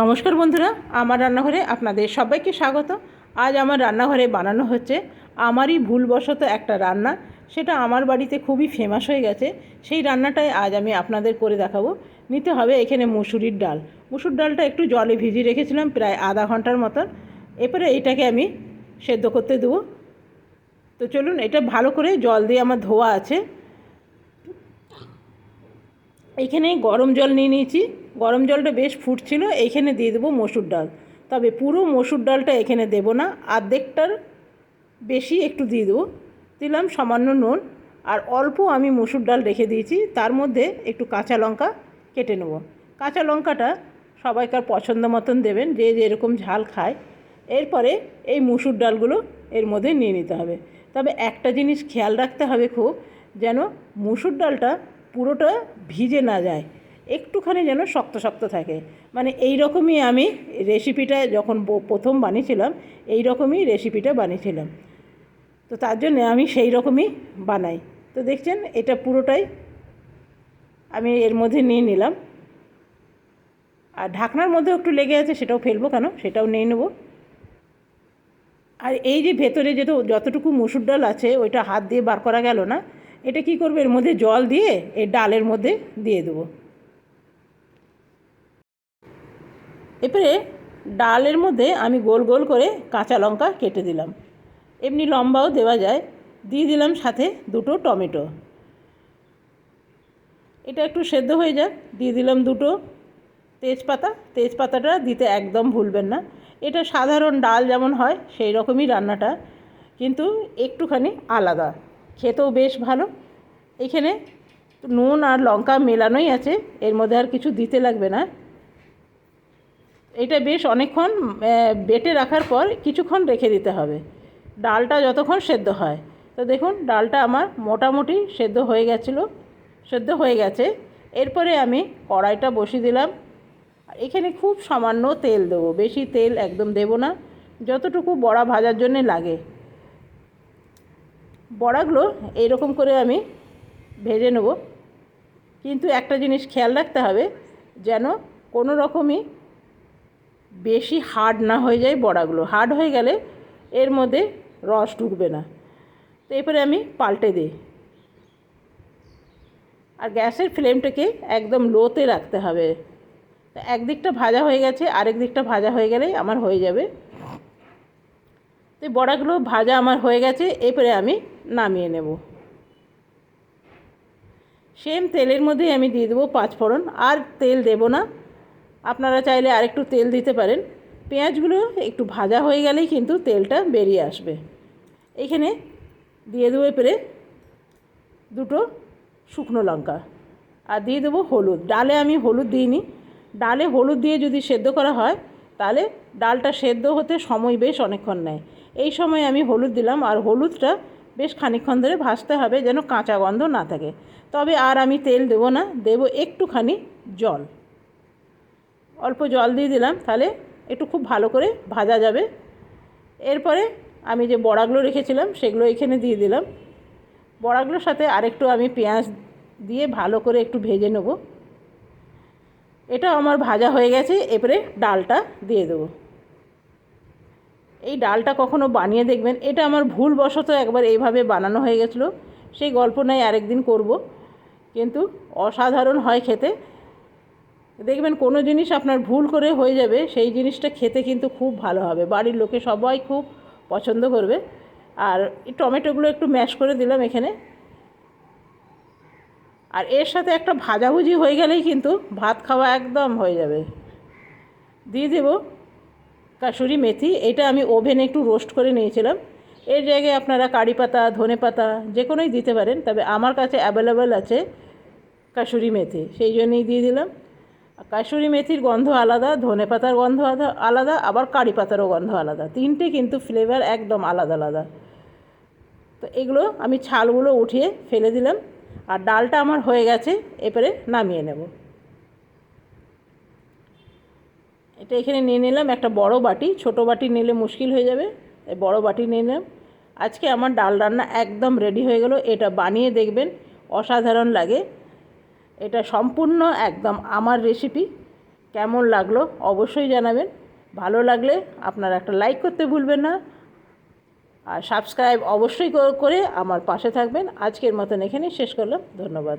নমস্কার বন্ধুরা, আমার রান্নাঘরে আপনাদের সবাইকে স্বাগত। আজ আমার রান্নাঘরে বানানো হচ্ছে আমারই ভুলবশত একটা রান্না। সেটা আমার বাড়িতে খুবই ফেমাস হয়ে গেছে। সেই রান্নাটাই আজ আমি আপনাদের করে দেখাবো। নিতে হবে এখানে মুসুরির ডাল। মুসুর ডালটা একটু জলে ভিজিয়ে রেখেছিলাম প্রায় আধা ঘণ্টার মতন এরপরে এটাকে আমি সেদ্ধ করতে দেবো। তো চলুন, এটা ভালো করে জল দিয়ে আমার ধোয়া আছে। এইখানে গরম জল নিয়ে নিয়েছি। গরম জলটা বেশ ফুটছিল এইখানে দিয়ে দেবো মসুর ডাল। তবে পুরো মসুর ডালটা এখানে দেবো না, আর্ধেকটার বেশি একটু দিয়ে দেবো। দিলাম সামান্য নুন, আর অল্প আমি মসুর ডাল রেখে দিয়েছি, তার মধ্যে একটু কাঁচা লঙ্কা কেটে নেব। কাঁচা লঙ্কাটা সবাইকার পছন্দ মতন দেবেন, যে যেরকম ঝাল খায়। এরপরে এই মসুর ডালগুলো এর মধ্যে নিয়ে নিতে হবে। তবে একটা জিনিস খেয়াল রাখতে হবে খুব, যেন মসুর ডালটা পুরোটা ভিজে না যায়, একটুখানি যেন শক্ত শক্ত থাকে। মানে এই রকমই আমি রেসিপিটা যখন প্রথম বানিয়েছিলাম এই রকমই রেসিপিটা বানিয়েছিলাম। তো তার জন্য আমি সেই রকমই বানাই। তো দেখছেন, এটা পুরোটাই আমি এর মধ্যে নিয়ে নিলাম। আর ঢাকনার মধ্যে একটু লেগে আছে, সেটাও ফেলব কেন? সেটাও নিয়ে নেব। আর এই যে ভেতরে যেটা যতটুকু মুসুর ডাল আছে, ওইটা হাত দিয়ে বার করা গেল না এটা কি করবে? এর মধ্যে জল দিয়ে এই ডালের মধ্যে দিয়ে দেবো। এরপরে ডালের মধ্যে আমি গোল গোল করে কাঁচা লঙ্কা কেটে দিলাম। এমনি লম্বাও দেওয়া যায়। দিয়ে দিলাম সাথে দুটো টমেটো। এটা একটু সেদ্ধ হয়ে যাক। দিয়ে দিলাম দুটো তেজপাতা। তেজপাতাটা দিতে একদম ভুলবেন না। এটা সাধারণ ডাল যেমন হয়, সেই রকমই রান্নাটা, কিন্তু একটুখানি আলাদা। খেতেও বেশ ভালো। এখানে নুন আর লঙ্কা মেলানোই আছে, এর মধ্যে আর কিছু দিতে লাগবে না। এটা বেশ অনেকক্ষণ বেটে রাখার পর কিছুক্ষণ রেখে দিতে হবে। ডালটা যতক্ষণ সেদ্ধ হয়। তো দেখুন, ডালটা আমার মোটামুটি সেদ্ধ হয়ে গেছিল, সেদ্ধ হয়ে গেছে। এরপরে আমি কড়াইটা বসিয়ে দিলাম। এখানে খুব সামান্য তেল দেবো, বেশি তেল একদম দেবো না। যতটুকু বড়া ভাজার জন্যে লাগে। বড়াগুলো এইরকম করে আমি ভেজে নেব। কিন্তু একটা জিনিস খেয়াল রাখতে হবে, যেন কোনো রকমই বেশি হার্ড না হয়ে যায় বড়াগুলো। হার্ড হয়ে গেলে এর মধ্যে রস ঢুকবে না। তো এরপরে আমি পাল্টে দিই। আর গ্যাসের ফ্লেমটাকে একদম লোতে রাখতে হবে। একদিকটা ভাজা হয়ে গেছে, আরেক দিকটা ভাজা হয়ে গেলেই আমার হয়ে যাবে। তো বড়াগুলো ভাজা আমার হয়ে গেছে, এরপরে আমি নামিয়ে নেব। সেম তেলের মধ্যেই আমি দিয়ে দেবো পাঁচফোড়ন আর তেল দেব না। আপনারা চাইলে আরেকটু তেল দিতে পারেন। পেঁয়াজগুলো একটু ভাজা হয়ে গেলেই কিন্তু তেলটা বেরিয়ে আসবে। এখানে দিয়ে দেবো এপরে দুটো শুকনো লঙ্কা। আর দিয়ে দেবো হলুদ। ডালে আমি হলুদ দিইনি। ডালে হলুদ দিয়ে যদি সেদ্ধ করা হয়, তাহলে ডালটা সেদ্ধ হতে সময় বেশ অনেকক্ষণ নেয়। এই সময় আমি হলুদ দিলাম। আর হলুদটা বেশ খানিকক্ষণ ধরে ভাজতে হবে যেন কাঁচা গন্ধ না থাকে। তবে আর আমি তেল দেবো না, দেবো একটুখানি জল। অল্প জল দিয়ে দিলাম, তাহলে একটু খুব ভালো করে ভাজা যাবে। এরপরে আমি যে বড়াগুলো রেখেছিলাম, সেগুলো এখানে দিয়ে দিলাম। বড়াগুলোর সাথে আরেকটু আমি পেঁয়াজ দিয়ে ভালো করে একটু ভেজে নেব। এটা আমার ভাজা হয়ে গেছে এবারে ডালটা দিয়ে দেবো। এই ডালটা কখনো বানিয়ে দেখবেন? এটা আমার ভুলবশত একবার এইভাবে বানানো হয়ে গেছিল। সেই গল্প নয় আরেকদিন করব। কিন্তু অসাধারণ হয় খেতে। দেখবেন কোনো জিনিস আপনার ভুল করে হয়ে যাবে, সেই জিনিসটা খেতে কিন্তু খুব ভালো হবে। বাড়ির লোকে সবাই খুব পছন্দ করবে। আর টমেটোগুলো একটু ম্যাশ করে দিলাম এখানে। আর এর সাথে একটা ভাজাভুজি হয়ে গেলেই কিন্তু ভাত খাওয়া একদম হয়ে যাবে। দিয়ে দেবো কাসুরি মেথি, এটা আমি ওভেনে একটু রোস্ট করে নিয়েছিলাম। এর জায়গায় আপনারা কারি পাতা, ধনে পাতা যে কোনোই দিতে পারেন, তবে আমার কাছে অ্যাভেলেবেল আছে কাসুরি মেথি, সেই জন্যই দিয়ে দিলাম। কাসুরি মেথির গন্ধ আলাদা, ধনে পাতার গন্ধ আলাদা আলাদা, আবার কারি পাতারও গন্ধ আলাদা। তিনটে কিন্তু ফ্লেভার একদম আলাদা আলাদা। তো এগুলো আমি ছালগুলো উঠিয়ে ফেলে দিলাম। আর ডালটা আমার হয়ে গেছে, এবারে নামিয়ে নেব। এটা এখানে নিয়ে নিলাম, একটা বড় বাটি, ছোট বাটি নিলে মুশকিল হয়ে যাবে, এই বড় বাটি নিয়ে নিলাম। আজকে আমার ডাল রান্না একদম রেডি হয়ে গেল, এটা বানিয়ে দেখবেন, অসাধারণ লাগে। এটা সম্পূর্ণ একদম আমার রেসিপি কেমন লাগল অবশ্যই জানাবেন। ভালো লাগলে আপনারা একটা লাইক করতে ভুলবেন না, আর সাবস্ক্রাইব অবশ্যই করে আমার পাশে থাকবেন। আজকের মতন এখানেই শেষ করলাম, ধন্যবাদ।